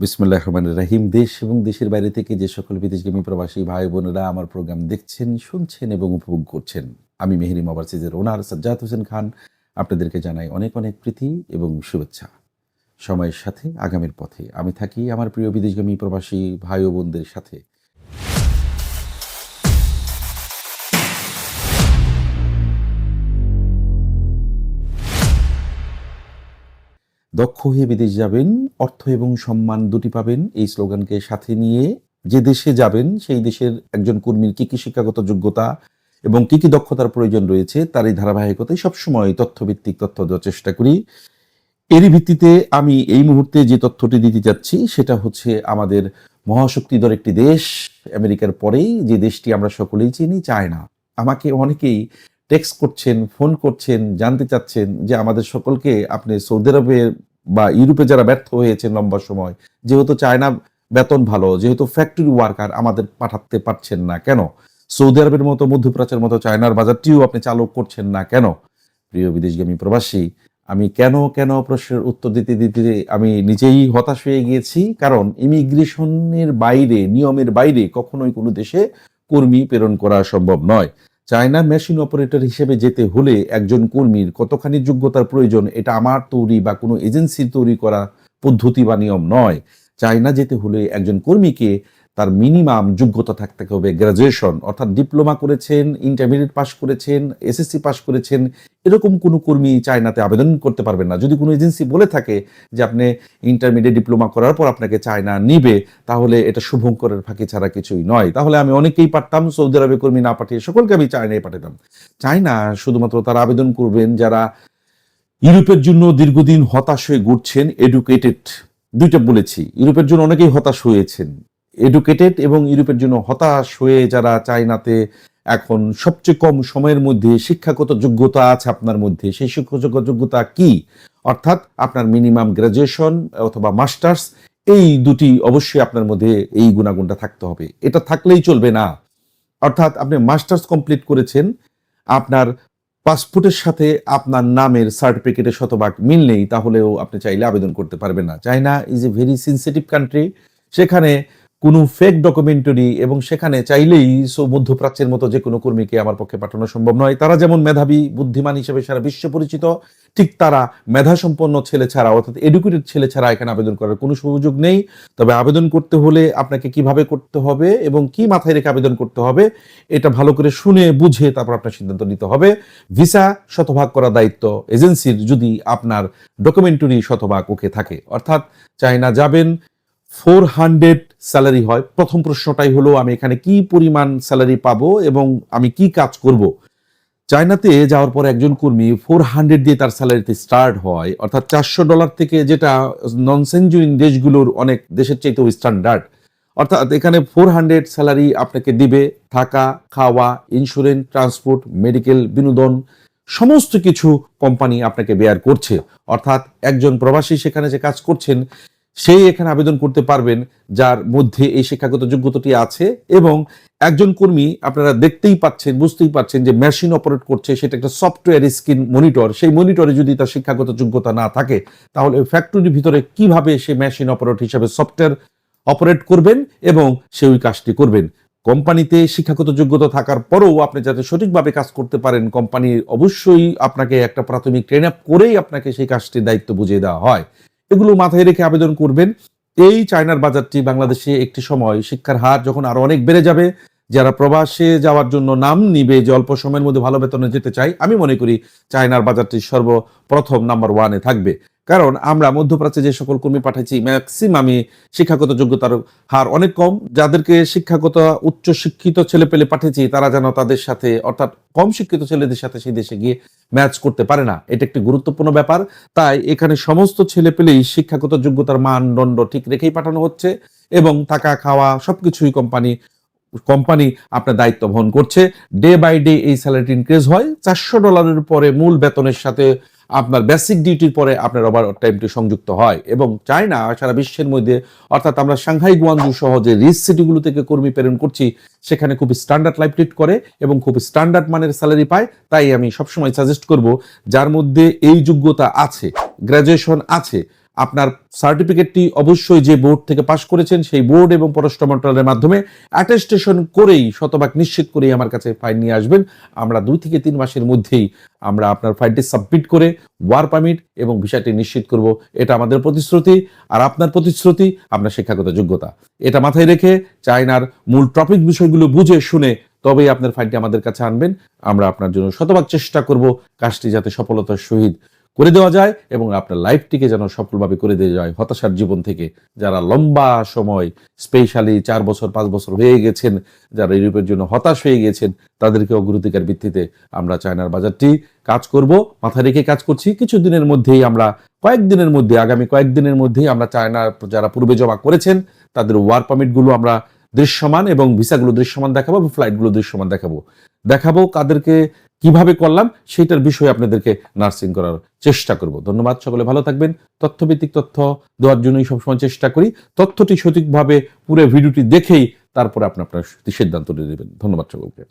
বিসমুল্লাহ রহমান রাহিম। দেশ এবং দেশের বাইরে থেকে যে সকল বিদেশগামী প্রবাসী ভাই বোনেরা আমার প্রোগ্রাম দেখছেন, শুনছেন এবং উপভোগ করছেন, আমি মেহেরি ওভারসিজের ওনার সাজ্জাদ হোসেন খান। আপনাদেরকে জানাই অনেক অনেক প্রীতি এবং শুভেচ্ছা। সময়ের সাথে আগামীর পথে আমি থাকি আমার প্রিয় বিদেশগামী প্রবাসী ভাই ও বোনদের সাথে। দক্ষ হয়ে বিদেশ যাবেন, অর্থ এবং সম্মান দুটি পাবেন। এই স্লোগানকে সাথে নিয়ে যে দেশে যাবেন, সেই দেশের একজন কর্মীর কি কি শিক্ষাগত যোগ্যতা এবং কি কি দক্ষতার প্রয়োজন রয়েছে তার এই ধারাবাহিকতায় সবসময় তথ্যভিত্তিক তথ্য দেওয়ার চেষ্টা করি। এরই ভিত্তিতে আমি এই মুহূর্তে যে তথ্যটি দিতে যাচ্ছি সেটা হচ্ছে আমাদের মহাশক্তিধর একটি দেশ, আমেরিকার পরেই যে দেশটি আমরা সকলেই চিনি, চায়না। আমাকে অনেকেই টেক্সট করছেন ফোন করছেন, জানতে চাচ্ছেন যে আমাদের সকলকে আপনি সৌদি আরবে বা ইউরোপে যারা ব্যর্থ হয়েছে লম্বা সময়, যেহেতু চায়না বেতন ভালো, যেহেতু ফ্যাক্টরি ওয়ার্কার আমাদের পাঠাতে পারছেন না কেন? সৌদি আরবের মতো মধ্যপ্রাচ্যের মতো চায়নার বাজারটিও আপনি চালু করছেন না কেন? প্রিয় বিদেশগামী প্রবাসী, আমি কেন কেন প্রশ্নের উত্তর দিতে দিতে আমি নিজেই হতাশ হয়ে গিয়েছি, কারণ ইমিগ্রেশনের বাইরে, নিয়মের বাইরে কখনোই কোনো দেশে কর্মী প্রেরণ করা সম্ভব নয়। চায়না মেশিন অপারেটর হিসেবে যেতে হলে একজন কর্মীর কতখানি যোগ্যতার প্রয়োজন, এটা আমার তৈরি বা কোনো এজেন্সির তৈরি করা পদ্ধতি বা নিয়ম নয়। চায়না যেতে হলে একজন কর্মীকে তার মিনিমাম যোগ্যতা থাকতে হবে। গ্রাজুয়েশন অর্থাৎ ডিপ্লোমা করেছেন ইন্টারমিডিয়েট পাশ করেছেন এসএসসি পাশ করেছেন, এরকম কোনো কর্মী চায়নাতে আবেদন করতে পারবেন না। যদি কোনো এজেন্সি বলে থাকে যে আপনি ইন্টারমিডিয়েট ডিপ্লোমা করার পর আপনাকে চায়না নিবে, তাহলে এটা শুভঙ্করের ফাঁকি ছাড়া কিছুই নয়। তাহলে আমি অনেকেই পারতাম সৌদি আরবে কর্মী না পাঠিয়ে সকলকে আমি চায়নায় পাঠাতাম। চায়না শুধুমাত্র তারা আবেদন করবেন যারা ইউরোপের জন্য দীর্ঘদিন হতাশ হয়ে ঘুরছেন এডুকেটেড দুইটা বলেছি। ইউরোপের জন্য অনেকেই হতাশ হয়েছেন। এডুকেটেড এবং ইউরোপের জন্য হতাশ হয়ে যারা চায়নাতে এখন সবচেয়ে কম সময়ের মধ্যে শিক্ষাগত যোগ্যতা আছে আপনার মধ্যে, সেই শিক্ষাগত যোগ্যতা কি? অর্থাৎ আপনার মিনিমাম গ্রাজুয়েশন অথবা মাস্টার্স এই দুটি অবশ্যই আপনার মধ্যে এই গুণাগুণটা থাকতে হবে। এটা থাকলেই চলবে না। অর্থাৎ আপনি মাস্টার্স কমপ্লিট করেছেন, আপনার পাসপোর্টের সাথে আপনার নামের সার্টিফিকেটের শতভাগ মিল নেই, তাহলেও আপনি চাইলে আবেদন করতে পারবেন না। China is a very sensitive country সেখানে কোনো ফেক ডকুমেন্টারি এবং সেখানে চাইলেই সো মধ্যপ্রাচ্যের মতো যে কোনো কর্মীকে আমার পক্ষে পাঠানো সম্ভব নয়। তারা যেমন মেধাবী, বুদ্ধিমান হিসেবে সারা বিশ্ব পরিচিত, ঠিক তারা মেধাসম্পন্ন ছেলে ছাড়া অর্থাৎ এডুকেটেড ছেলে ছাড়া এখানে আবেদন করার কোনো সুযোগ নেই। তবে আবেদন করতে হলে আপনাকে কীভাবে করতে হবে এবং কি মাথায় রেখে আবেদন করতে হবে, এটা ভালো করে শুনে, বুঝে তারপর আপনার সিদ্ধান্ত নিতে হবে। ভিসা শতভাগ করার দায়িত্ব এজেন্সির যদি আপনার ডকুমেন্টারি শতভাগ ওকে থাকে। অর্থাৎ চায়না যাবেন ফোর হান্ড্রেড স্যালারি হয়। প্রথম প্রশ্নটাই হলো, আমি এখানে কি পরিমাণ স্যালারি পাবো এবং আমি কি কাজ করব? চায়নাতে যাওয়ার পর একজন কর্মী ফোর হান্ড্রেড দিয়ে তার স্যালারিতে স্টার্ট হয়। অর্থাৎ চারশো ডলার থেকে যেটা নন সেঞ্জুইন দেশগুলোর অনেক দেশের চাইতেও স্ট্যান্ডার্ড। অর্থাৎ এখানে ফোর হান্ড্রেড স্যালারি আপনাকে দিবে থাকা, খাওয়া, ইন্স্যুরেন্স, ট্রান্সপোর্ট, মেডিকেল, বিনোদন, সমস্ত কিছু কোম্পানি আপনাকে বেয়ার করছে। অর্থাৎ একজন প্রবাসী সেখানে যে কাজ করছেন সেই এখানে আবেদন করতে পারবেন, যার মধ্যে এই শিক্ষাগত যোগ্যতাটি আছে এবং একজন কর্মী আপনারা দেখতেই পাচ্ছেন, বুঝতেই পাচ্ছেন যে মেশিন অপারেট করছে, সেটা একটা সফটওয়্যার স্ক্রিন মনিটর সেই মনিটরে যদি তার শিক্ষাগত যোগ্যতা না থাকে, তাহলে ফ্যাক্টরির ভিতরে কীভাবে সে মেশিন অপারেট হিসাবে সফটওয়্যার অপারেট করবেন এবং সে ওই কাজটি করবেন? কোম্পানিতে শিক্ষাগত যোগ্যতা থাকার পরেও আপনি যাতে সঠিকভাবে কাজ করতে পারেন, কোম্পানি অবশ্যই আপনাকে একটা প্রাথমিক ট্রেন আপ করেই আপনাকে সেই কাজটির দায়িত্ব বুঝিয়ে দেওয়া হয়। এগুলো মাথায় রেখে আবেদন করবেন। এই চায়নার বাজারটি বাংলাদেশে একটি সময় শিক্ষার হার যখন আরও অনেক বেড়ে যাবে, যারা প্রবাসে যাওয়ার জন্য নাম নিবে, যে অল্প সময়ের মধ্যে ভালো বেতনে যেতে চাই আমি মনে করি চায়নার বাজারটি সর্বপ্রথম নাম্বার ওয়ানে থাকবে। কারণ আমরা মধ্যপ্রাচ্যে যে সকল কর্মী পাঠাচ্ছি ম্যাক্সিমামই শিক্ষাগত যোগ্যতার হার অনেক কম। যাদেরকে শিক্ষাগত উচ্চ শিক্ষিত ছেলে পেলে পাঠিয়েছি, তারা যেন তাদের সাথে, অর্থাৎ কম শিক্ষিত ছেলেদের সাথে সেই দেশে গিয়ে ম্যাচ করতে পারে না। এটা একটি গুরুত্বপূর্ণ ব্যাপার। তাই এখানে সমস্ত ছেলে পেলেই শিক্ষাগত যোগ্যতার মানদণ্ড ঠিক রেখেই পাঠানো হচ্ছে এবং থাকা, খাওয়া সবকিছুই কোম্পানি কোম্পানি আপনার দায়িত্ব বহন করছে। ডে বাই ডে এই স্যালারিটি ইনক্রিজ হয়। চারশো ডলারের পরে মূল বেতনের সাথে আপনার বেসিক ডিউটির পরে আপনার ওভার টাইমটি সংযুক্ত হয় এবং চায়না সারা বিশ্বের মধ্যে, অর্থাৎ আমরা সাংহাই গুয়াংজু সহ যে রিস সিটিগুলো থেকে কর্মী প্রেরণ করছি, সেখানে খুব স্ট্যান্ডার্ড লাইফ লিড করে এবং খুব স্ট্যান্ডার্ড মানের স্যালারি পায়, তাই আমি সবসময় সাজেস্ট করব, যার মধ্যে এই যোগ্যতা আছে গ্র্যাজুয়েশন আছে আপনার সার্টিফিকেটটি অবশ্যই যে বোর্ড থেকে পাশ করেছেন, সেই বোর্ড এবং পররাষ্ট্র মন্ত্রণালয়ের মাধ্যমে অ্যাটেস্টেশন করেই, শতভাগ নিশ্চিত করেই আমার কাছে ফাইল নিয়ে আসবেন। আমরা দুই থেকে তিন মাসের মধ্যেই আমরা আপনার ফাইলটি সাবমিট করে ওয়ার পারমিট এবং ভিসাটি নিশ্চিত করব। এটা আমাদের প্রতিশ্রুতি আর আপনার প্রতিশ্রুতি, আপনার শিক্ষাগত যোগ্যতা। এটা মাথায় রেখে চায়নার মূল টপিক বিষয়গুলো বুঝে শুনে তবেই আপনার ফাইলটি আমাদের কাছে আনবেন। আমরা আপনার জন্য শতভাগ চেষ্টা করব কাজটি যাতে সফলতার সহিত করে দেওয়া যায় এবং আপনার লাইফটিকে যেন সফলভাবে করে দেওয়া যায়। হতাশার জীবন থেকে যারা লম্বা সময় স্পেশালি চার বছর, পাঁচ বছর হয়ে গেছেন, যারা ইউরোপের জন্য হতাশ হয়ে গেছেন, তাদেরকে অগ্রাধিকার ভিত্তিতে আমরা চায়নার বাজারটি কাজ করব। মাথায় রেখে কাজ করছি। কিছু দিনের মধ্যেই আমরা, কয়েকদিনের মধ্যে, আগামী কয়েকদিনের মধ্যেই আমরা চায়নার যারা পূর্বে জমা করেছেন, তাদের ওয়ার পারমিটগুলো আমরা দৃশ্যমান এবং ভিসাগুলো দৃশ্যমান দেখাবো এবং ফ্লাইটগুলো দৃশ্যমান দেখাবো। দেখাবো কাদেরকে কীভাবে করলাম সেটার বিষয়ে আপনাদেরকে নার্সিং করার চেষ্টা করব। ধন্যবাদ, সকলে ভালো থাকবেন। তথ্যভিত্তিক তথ্য দেওয়ার জন্যই সবসময় চেষ্টা করি। তথ্যটি সঠিকভাবে পুরো ভিডিওটি দেখেই তারপরে আপনি আপনার সিদ্ধান্ত নিয়ে দেবেন ধন্যবাদ, সকলকে।